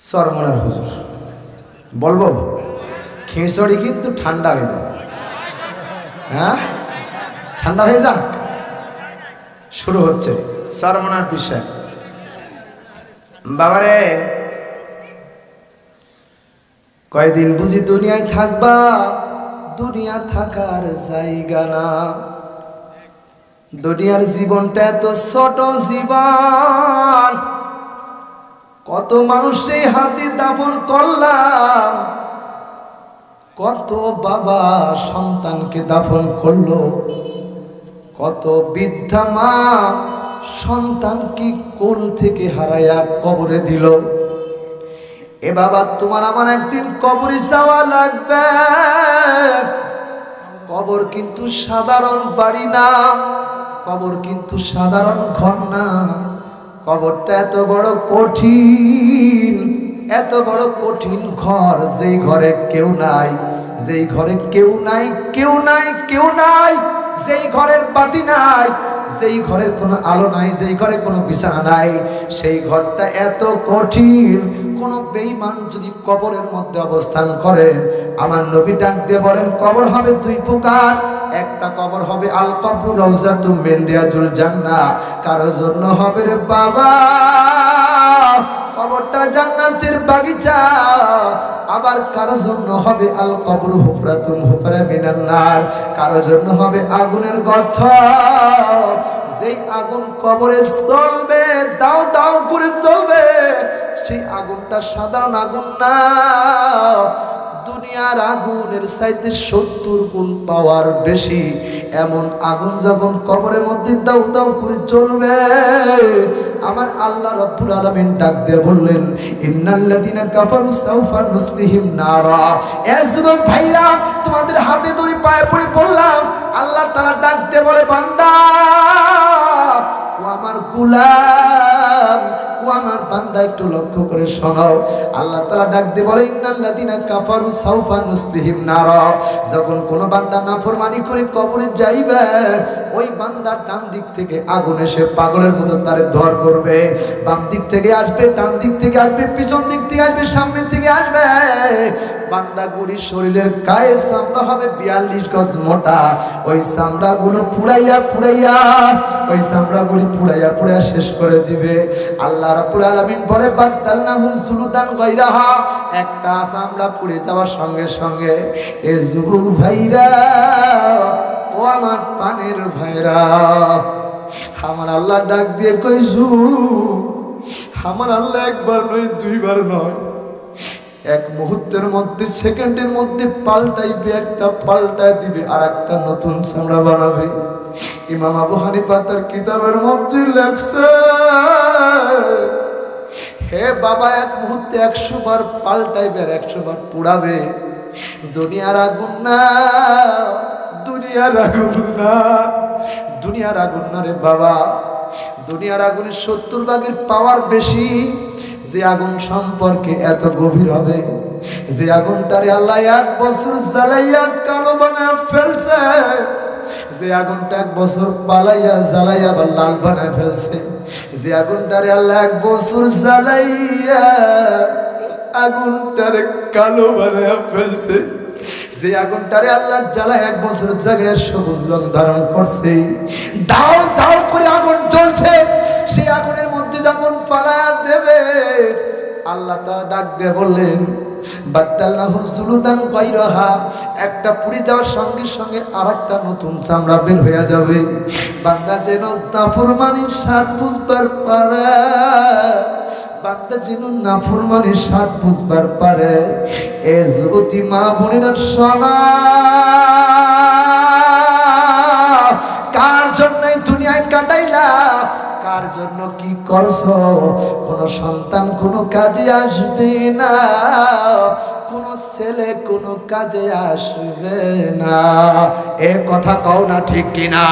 সরমনার হুজুর। বলব খেঁচড়ি কিন্তু ঠান্ডা হয়ে যাবে? হ্যাঁ? ঠান্ডা হয়ে যাক? শুরু হচ্ছে, সরমনার পিসায় বাবারে, কয়দিন বুঝি দুনিয়ায় থাকবা, দুনিয়া থাকার জায়গা না। দুনিয়ার জীবনটা এত ছোট জীবন কত মানুষ সেই হাতে দাফন করলাম। কত বাবা সন্তানকে দাফন করল। কত বৃদ্ধা মা সন্তানকে কোল থেকে হারাইয়া কবরে দিল। এ বাবা, তোমার আমার একদিন কবরে যাওয়া লাগবে। কবর কিন্তু সাধারণ বাড়ি না, কবর কিন্তু সাধারণ ঘর না। কবরটা এত বড় কঠিন, এত বড় কঠিন ঘর, যেই ঘরে কেউ নাই, যেই ঘরে কেউ নাই কেউ নাই কেউ নাই, যেই ঘরের বাতি নাই, যেই ঘরের কোনো আলো নাই, যেই ঘরে কোনো বিছানা নাই, সেই ঘরটা এত কঠিন কোন বেঈমান যদি কবরের মধ্যে অবস্থান করে, আমার নবী ডাক দিয়ে বলেন, কবর হবে দুই প্রকার। একটা কবর হবে আল কবর মিন রিয়াজুল জান্নাহ। কারও জন্য হবে রে বাবা, কবরটা জান্নাতের বাগিচা। আবার কারও জন্য হবে আল কবর হুফরাতুন হুফরা মিনান নার। কারও জন্য হবে আগুনের গর্ত। যেই আগুন কবরে চলবে, দাও দাও করে চলবে। সেই আগুনটা সাধারণ আগুন না। দুনিয়ার আগুনের চাইতে সত্তর গুণ পাওয়ার বেশি এমন আগুন যখন কবরের মধ্যে দাও দাও করে চলবে আমার আল্লাহ রব্বুল আলামিন ডাক দিয়ে বললেন, ইন্নাল্লাযিনা কাফারু সাউফা নুসলিহিম নারা। এ ভাইরা, তোমাদের হাতে ধরে পায়ে পড়ে বললাম, আল্লাহ তাআলা ডাক দিয়ে বলে, বান্দা, ও আমার গুলাম ও আমার বান্দা একটু লক্ষ্য করে শোনাও। আল্লাহ তালা ডাক দিয়ে বলে ইন্নাল্লাদিনা কাফারু সাউফা নুসলিহিম নারা। যখন কোনো বান্দা নাফরমানি করে কবরে যাইবে, ওই বান্দা ডান দিক থেকে আগুন এসে পাগলের মতো তারে ধর করবে। বাম দিক থেকে আসবে, ডান দিক থেকে আসবে, পিছন দিক থেকে আসবে, সামনের থেকে আসবে। বান্দা গুড়ির শরীরের গায়ের চামড়া হবে বিয়াল্লিশ গজ মোটা। ওই চামড়া গুলো পুড়াইয়া পুড়াইয়া, ওই চামড়া গুলি পুড়াইয়া পুড়াইয়া শেষ করে দিবে। আল্লাহ রাব্বুল আলামিন বলে বাদদালনাহুম সুলুতান গায়রাহা। একটা চামড়া পুড়ে যাওয়ার সঙ্গে সঙ্গে, এ যুবক ভাইরা, ও আমার পানের ভাইরা। আমার আল্লাহ ডাক দিয়ে কইছু আমার আল্লাহ একবার নয়, দুইবার নয়। এক মুহূর্তের মধ্যে, সেকেন্ডের মধ্যে পাল্টাইবে, একটা পাল্টায় দিবে, আর একটা নতুন চামড়া বানাবে। ইমাম আবু হানিফা তার কিতাবের মধ্যে লেখছে, হে বাবা, এক মুহূর্তে একশো বার পাল্টাইবে আর একশো বার পুড়াবে। দুনিয়ার আগুন না, দুনিয়ার আগুন না, দুনিয়ার আগুন না রে বাবা। দুনিয়ার আগুনের সত্তর ভাগের পাওয়ার বেশি যে আগুন সম্পর্কে এত গভীর হবে, যে আগুনটারে আল্লাহ এক বছর জ্বালাইয়া কালো বানায় ফেলছে, যে আগুনটা এক বছর পালাইয়া জ্বালাইয়া বা লাল বানায় ফেলছে, যে আগুনটারে আল্লাহ এক বছর জ্বালাইয়া আগুনটারে কালো বানায় ফেলছে, যে আগুনটারে আল্লাহ জ্বালায় এক বছর জায়গায় সবুজ রং ধারণ করছে। দাও দাও করে আগুন জ্বলছে, সেই আগুনের আল্লাহ তা ডাক দিয়ে বললেন একটা পুড়ে যাওয়ার সঙ্গে সঙ্গে আরেকটা নতুন চামড়া বের হয়ে যাবে। বান্দা যেন নাফরমানির স্বাদ বুঝবার পারে। বান্দা যেন নাফরমানির স্বাদ বুঝবার পারে। এ যুবতী মা বোনেরা শোনা। কার জন্যই দুনিয়ায় কাটাইলা? কার জন্য কি করছ? কোন সন্তান, কোনো কাজে আসবে না। কোন ছেলে, কোনো কাজে আসবে না। এ কথা কও না ঠিক কিনা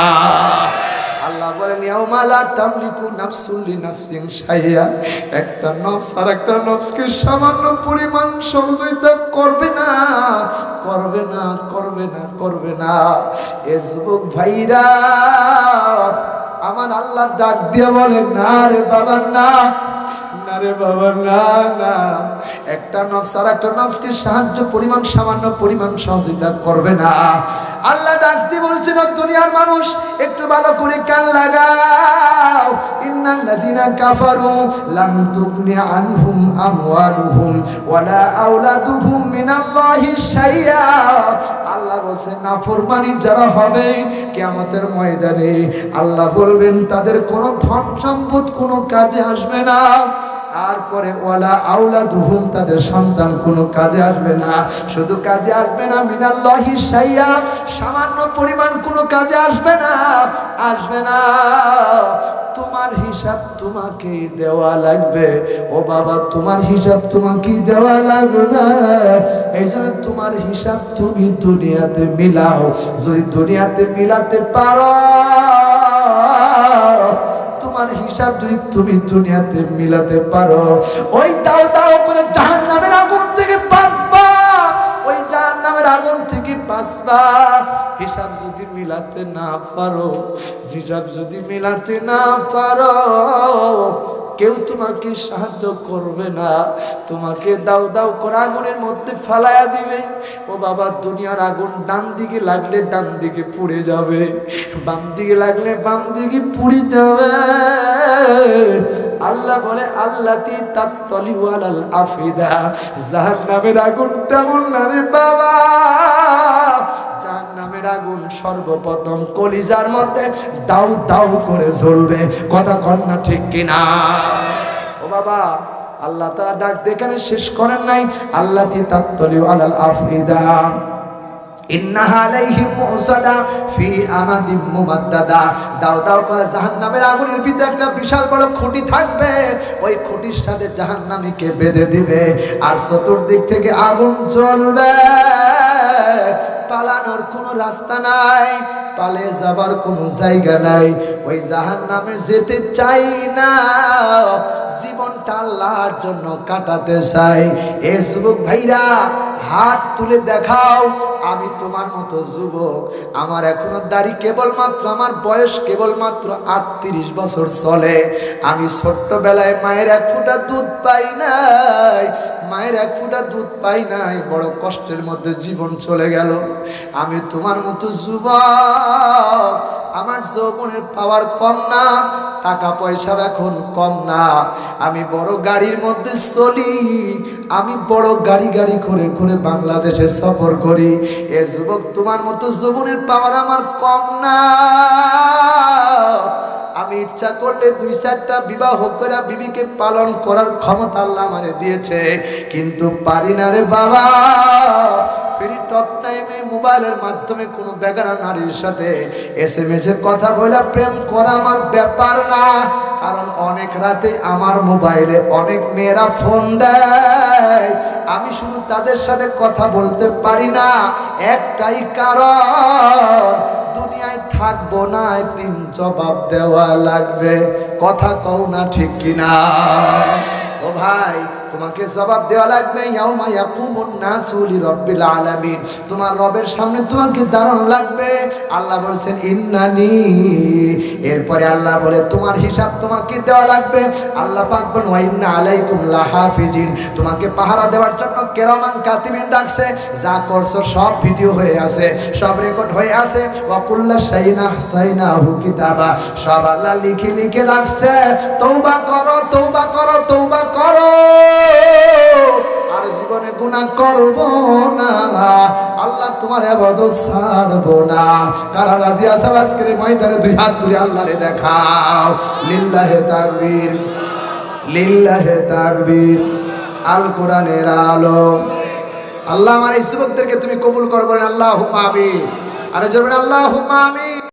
আল্লাহ বলেন ইয়াউমালা তামলিকু নাফসুল লিনাফসিন শাইয়া। একটা নফস আর একটা নফসকে সামান্য পরিমাণ সহযোগিতা করবে না করবে না করবে না করবে না। এ যুবক ভাইরা আমার আল্লাহ ডাক দিয়ে বলে না রে বাবা, না। না রে বাবা, না না। একটা নফস আর একটা নফসকে সাহায্য, পরিমাণ সামান্য পরিমাণ সহযোগিতা করবে না। আল্লাহ ডাকতে বলছেন, ও দুনিয়ার মানুষ একটু ভালো করে কান লাগাও। ইন্নাল লাযিনা কাফারু লান তুগনি আনহুম আমওয়ালুহুম ওয়ালা আওলাদুহুম মিনাল্লাহি শাইয়া আল্লাহ বলছেন নাফরমানি যারা হবে কিয়ামতের ময়দানে, আল্লাহ বলবেন, তাদের কোনো ধন সম্পদ কোনো কাজে আসবে না। আর পরে ওয়ালা আউলা দুহুম তাদের সন্তান কোনো কাজে আসবে না। শুধু কাজে আসবে না, মিনাল্লাহি সাইয়া সামান্য পরিমাণ কোনো কাজে আসবে না। আসবে না। তোমার হিসাব তোমাকে দেওয়া লাগবে। ও বাবা, তোমার হিসাব তোমাকে দেওয়া লাগবে। এই জন্য তোমার হিসাব তুমি দুনিয়াতে মিলাও। যদি দুনিয়াতে মিলাতে পারো, তোমার হিসাব যদি তুমি দুনিয়াতে মিলাতে পারো, ওই দাও দাও করে জাহান নামের আগুন থেকে বাঁচবা। ওই জাহান নামের আগুন থেকে বাঁচবা। হিসাব যদি মিলাতে না পারো, হিসাব যদি মিলাতে না পারো, কেউ তোমাকে সাহায্য করবে না। তোমাকে দাও দাও করে আগুনের মধ্যে ফালায়া দিবে। ও বাবা, দুনিয়ার আগুন ডান দিকে লাগলে ডান দিকে পুড়ে যাবে। বাম দিকে লাগলে বাম দিকে পুড়ে যাবে। আল্লাহ বলে আল্লাহ তি তাত্তলি ওয়ালাল আফিদা। জাহান নামের আগুন তেমন না রে বাবা। সর্বপ্রথম কলিজার মধ্যে দাউ দাউ করে কথা কন্যা ঠিক কিনা? ও বাবা, আল্লাহ তারা ডাক দেখানে শেষ করেন নাই আল্লাহ তি তাত্তলি ওয়ালাল আফিদা। দাও দাও করে জাহান্নামের আগুনের ভিতরে একটা বিশাল বড় খুঁটি থাকবে। ওই বেঁধে দিবে। আর চতুর্দিক থেকে আগুন কোনো রাস্তা নাই পালিয়ে যাবার কোনো জায়গা নাই। ওই জাহান নামে যেতে চাই না, জীবনটা আল্লাহর জন্য কাটাতে চাই। এ যুবক ভাইরা, হাত তুলে দেখাও, আমি তোমার মতো যুবক। আমার এখনও দাড়ি কেবলমাত্র, আমার বয়স কেবলমাত্র আটত্রিশ বছর চলে। আমি ছোট্টবেলায় মায়ের এক ফুটা দুধ পাই নাই মায়ের এক ফুটা দুধ পাই নাই, বড় কষ্টের মধ্যে জীবন চলে গেল। আমি তোমার মতো যুবক, আমার যৌবনের পাওয়ার কম না, টাকা পয়সা এখন কম না। আমি বড় গাড়ির মধ্যে চলি, আমি বড় গাড়ি গাড়ি করে করে বাংলাদেশে সফর করি। এ যুবক তোমার মতো যৌবনের পাওয়ার আমার কম না। আমি ইচ্ছা করলে দুই চারটা বিবাহ করে বিবিকে পালন করার ক্ষমতা আল্লাহ আমারে দিয়েছে। কিন্তু পারি না রে বাবা। ফ্রি টক টাইমে মোবাইলের মাধ্যমে কোনো বেগানা নারীর সাথে এস এম এস এর কথা বলে প্রেম করা আমার ব্যাপার না। কারণ অনেক রাতে আমার মোবাইলে অনেক মেয়েরা ফোন দেয়। আমি শুধু তাদের সাথে কথা বলতে পারি না। একটাই কারণ দুনিয়ায় থাকব না একদিন জবাব দেওয়া লাগবে। কথা কও না ঠিক কিনা? ও ভাই তোমাকে জবাব দেওয়া লাগবে আলামিন। তোমার রবের সামনে তোমাকে দাঁড়ানো লাগবে। আল্লাহ বলেছেন, ইন্নানি। এরপরে আল্লাহ বলে, তোমার হিসাব তোমাকে দেওয়া লাগবে। আল্লাহ পাক বলেন, ওয়া ইন্না আলাইকুম লাহাফিজিন। তোমাকে পাহারা দেওয়ার জন্য কেরামান কাতিবিন ডাকছে। যা করছ সব ভিডিও হয়ে আছে, সব রেকর্ড হয়ে আছে। ওয়া কুল্লা শাইনা হাসাইনাহু কিতাবা। সব আল্লাহ লিখে লিখে রাখছে, তওবা করো তওবা করো তওবা করো। আর জীবনে গুনাহ করব না। আল্লাহ তোমার আবাদত ছাড়বো না। কারা রাজি আছে আজকের ময়দানে? দুই হাত তুলে আল্লাহরে দেখাও। লিল্লাহে তাকবীর। লিল্লাহে তাকবীর। আল কোরআনের আলো। আল্লাহ আমার এই যুবকদেরকে তুমি কবুল করো, বলেন আল্লাহ হুমামি আর যাবেন আল্লাহ হুমামি